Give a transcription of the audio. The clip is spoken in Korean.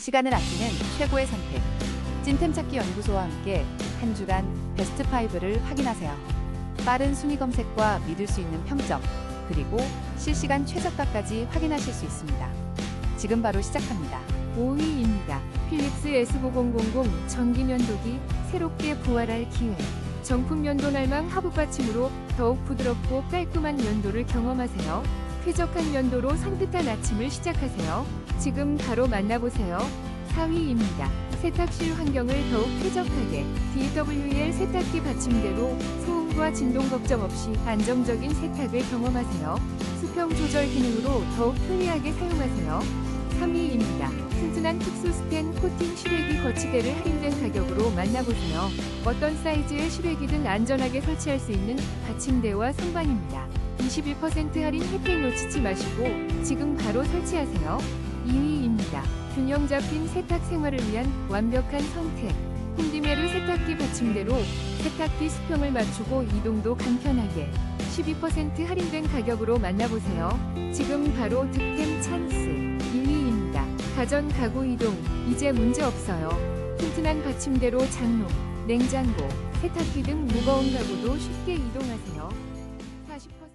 시간을 아끼는 최고의 선택. 찐템 찾기 연구소와 함께 한 주간 베스트 5를 확인하세요. 빠른 순위 검색과 믿을 수 있는 평점, 그리고 실시간 최저가까지 확인하실 수 있습니다. 지금 바로 시작합니다. 5위입니다. 필립스 S9000 전기 면도기 새롭게 부활할 기회. 정품 면도 날망 하부 받침으로 더욱 부드럽고 깔끔한 면도를 경험하세요. 쾌적한 면도로 산뜻한 아침을 시작하세요. 지금 바로 만나보세요. 4위입니다. 세탁실 환경을 더욱 쾌적하게 DWL 세탁기 받침대로 소음과 진동 걱정 없이 안정적인 세탁을 경험하세요. 수평 조절 기능으로 더욱 편리하게 사용하세요. 3위입니다. 튼튼한 특수 스텐 코팅 실외기 거치대를 할인된 가격으로 만나보세요. 어떤 사이즈의 실외기든 안전하게 설치할 수 있는 받침대와 선반입니다. 21% 할인 혜택 놓치지 마시고 지금 바로 설치하세요. 2위입니다. 균형 잡힌 세탁 생활을 위한 완벽한 선택. 홈디메르 세탁기 받침대로 세탁기 수평을 맞추고 이동도 간편하게 12% 할인된 가격으로 만나보세요. 지금 바로 득템 찬스 2위입니다. 가전 가구 이동, 이제 문제 없어요. 튼튼한 받침대로 장롱, 냉장고, 세탁기 등 무거운 가구도 쉽게 이동하세요. 40%